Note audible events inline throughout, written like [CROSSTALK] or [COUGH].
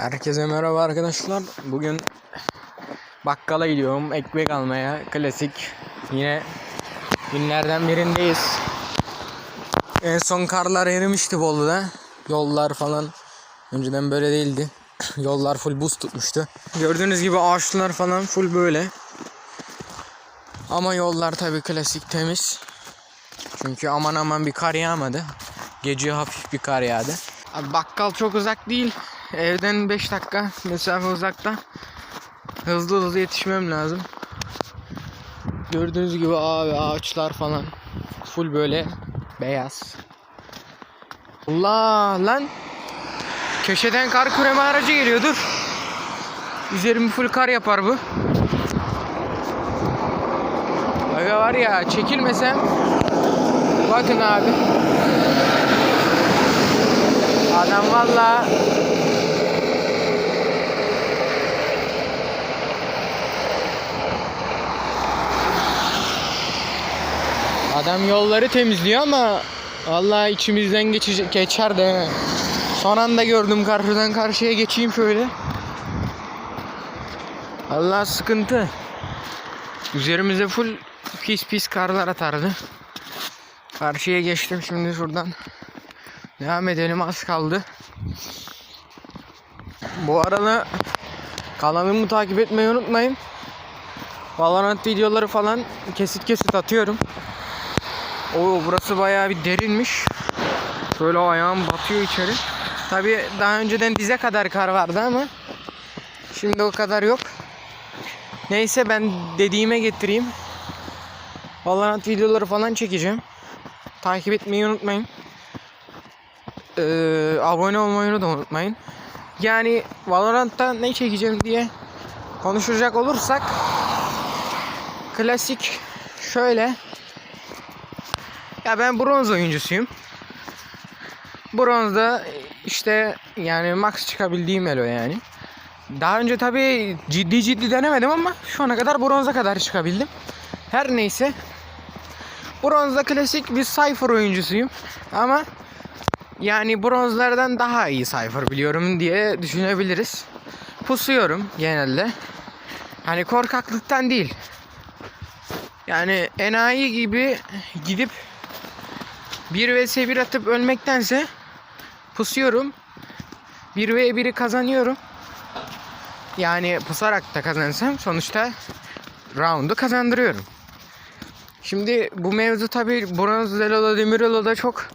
Herkese merhaba arkadaşlar. Bugün bakkala gidiyorum ekmek almaya. Klasik. Yine günlerden birindeyiz. En son karlar erimişti Bolu'da. Yollar falan önceden böyle değildi. [CLEARS THROAT] Yollar full buz tutmuştu. Gördüğünüz gibi ağaçlar falan full böyle. Ama yollar tabi klasik temiz. Çünkü aman aman bir kar yağmadı. Gece hafif bir kar yağdı. Abi bakkal çok uzak değil. Evden 5 dakika mesafe uzakta. Hızlı hızlı yetişmem lazım. Gördüğünüz gibi abi ağaçlar falan full böyle beyaz. Allah lan köşeden kar küreme aracı geliyordur. Üzerimi full kar yapar bu. Aga var ya çekilmesem bakın abi Adam valla Adam yolları temizliyor ama valla içimizden geçecek geçer de son anda gördüm karşıdan karşıya geçeyim şöyle. Allah sıkıntı. Üzerimize full pis pis karlar atardı. Karşıya geçtim şimdi şuradan. Devam edelim az kaldı. Bu arada kanalımı takip etmeyi unutmayın. Valorant videoları falan kesit kesit atıyorum. Oo burası bayağı bir derinmiş. Böyle ayağım batıyor içeri. Tabi daha önceden dize kadar kar vardı ama şimdi o kadar yok. Neyse ben dediğime getireyim. Valorant videoları falan çekeceğim. Takip etmeyi unutmayın. Ee, abone olmayı da unutmayın. Yani Valorant'ta ne çekeceğim diye konuşacak olursak klasik şöyle ya ben bronz oyuncusuyum. Bronzda işte yani max çıkabildiğim elo yani. Daha önce tabi ciddi ciddi denemedim ama şu ana kadar bronza kadar çıkabildim. Her neyse. Bronzda klasik bir Cypher oyuncusuyum. Ama yani bronzlardan daha iyi Cypher biliyorum diye düşünebiliriz. Pusuyorum genelde. Hani korkaklıktan değil. Yani enayi gibi gidip 1 vs 1 atıp ölmektense pusuyorum. 1 v 1'i kazanıyorum. Yani pusarak da kazansam sonuçta roundu kazandırıyorum. Şimdi bu mevzu tabi bronz Elo'da demir Elo'da çok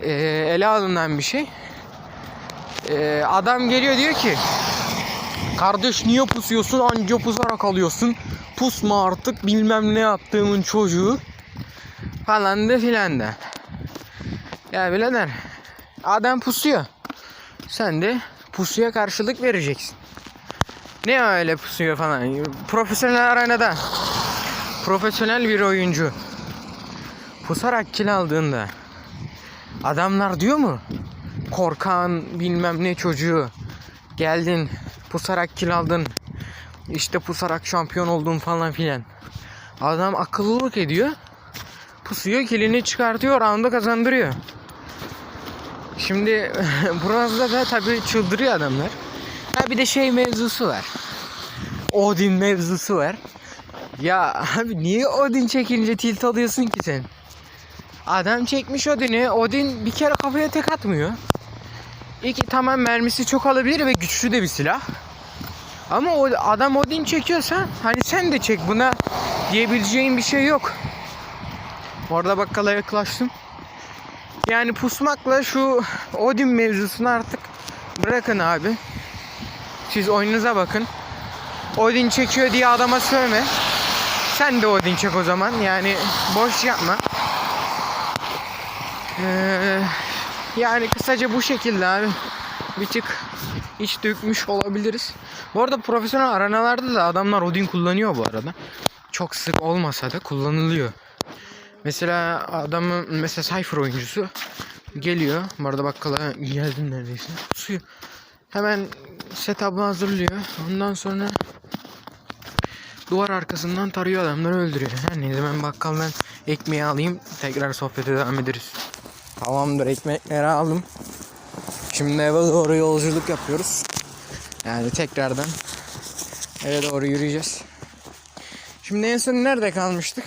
e, ele alınan bir şey. E, adam geliyor diyor ki Kardeş niye pusuyorsun anca pusarak alıyorsun. Pusma artık bilmem ne yaptığımın çocuğu. Falan da filan da. Ya birader adam pusuyor. Sen de pusuya karşılık vereceksin. Ne öyle pusuyor falan. Profesyonel arenada profesyonel bir oyuncu pusarak kill aldığında adamlar diyor mu? Korkan bilmem ne çocuğu geldin pusarak kill aldın işte pusarak şampiyon oldun falan filan. Adam akıllılık ediyor. Pusuyor kilini çıkartıyor roundu kazandırıyor. Şimdi [LAUGHS] bronzda da tabii çıldırıyor adamlar. Ha bir de şey mevzusu var. Odin mevzusu var. Ya abi niye Odin çekince tilt alıyorsun ki sen? Adam çekmiş Odin'i. Odin bir kere kafaya tek atmıyor. İki tamam mermisi çok alabilir ve güçlü de bir silah. Ama o adam Odin çekiyorsa hani sen de çek buna diyebileceğin bir şey yok. Orada bakkala yaklaştım. Yani pusmakla şu Odin mevzusunu artık bırakın abi. Siz oyununuza bakın. Odin çekiyor diye adama sövme. Sen de Odin çek o zaman. Yani boş yapma. Ee, yani kısaca bu şekilde abi. Bir tık iç dökmüş olabiliriz. Bu arada profesyonel arenalarda da adamlar Odin kullanıyor bu arada. Çok sık olmasa da kullanılıyor. Mesela adamın mesela Cypher oyuncusu geliyor. Bu arada bakkala geldim neredeyse. Suyu hemen setup'ı hazırlıyor. Ondan sonra duvar arkasından tarıyor adamları öldürüyor. Her neyse ben bakkaldan ekmeği alayım. Tekrar sohbete devam ederiz. Tamamdır ekmekleri aldım. Şimdi eve doğru yolculuk yapıyoruz. Yani tekrardan eve doğru yürüyeceğiz. Şimdi en son nerede kalmıştık?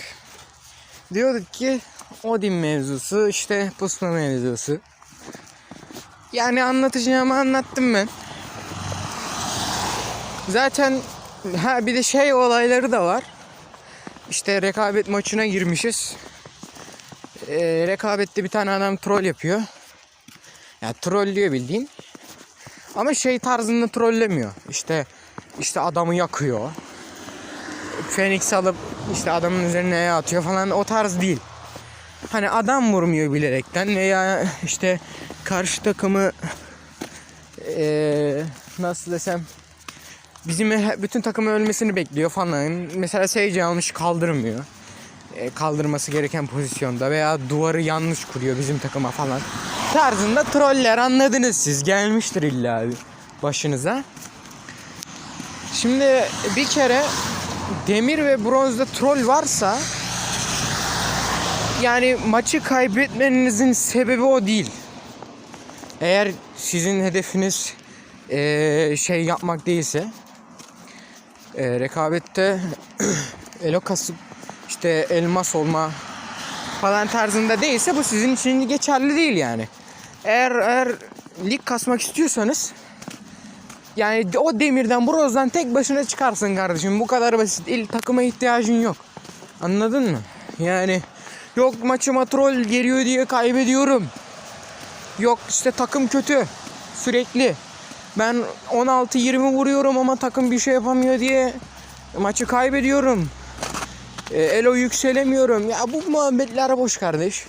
Diyorduk ki Odin mevzusu, işte pusma mevzusu. Yani anlatacağımı anlattım ben. Zaten ha bir de şey olayları da var. İşte rekabet maçına girmişiz. Ee, rekabette bir tane adam troll yapıyor. Ya trollüyor bildiğin. Ama şey tarzında trollemiyor. İşte işte adamı yakıyor. Phoenix alıp işte adamın üzerine atıyor falan o tarz değil. Hani adam vurmuyor bilerekten veya işte karşı takımı eee, nasıl desem bizim bütün takımı ölmesini bekliyor falan. Mesela Sage almış kaldırmıyor. E, kaldırması gereken pozisyonda veya duvarı yanlış kuruyor bizim takıma falan. Tarzında troller anladınız siz. Gelmiştir illa başınıza. Şimdi bir kere demir ve bronzda troll varsa yani maçı kaybetmenizin sebebi o değil. Eğer sizin hedefiniz eee, şey yapmak değilse eee, rekabette [CLEARS THROAT] elo kasıp işte elmas olma falan tarzında değilse bu sizin için geçerli değil yani. Eğer eğer lig kasmak istiyorsanız yani o demirden bronzdan tek başına çıkarsın kardeşim. Bu kadar basit. İl takıma ihtiyacın yok. Anladın mı? Yani yok maçıma troll geliyor diye kaybediyorum. Yok işte takım kötü. Sürekli. Ben 16-20 vuruyorum ama takım bir şey yapamıyor diye maçı kaybediyorum. E, elo yükselemiyorum. Ya bu muhabbetler boş kardeş.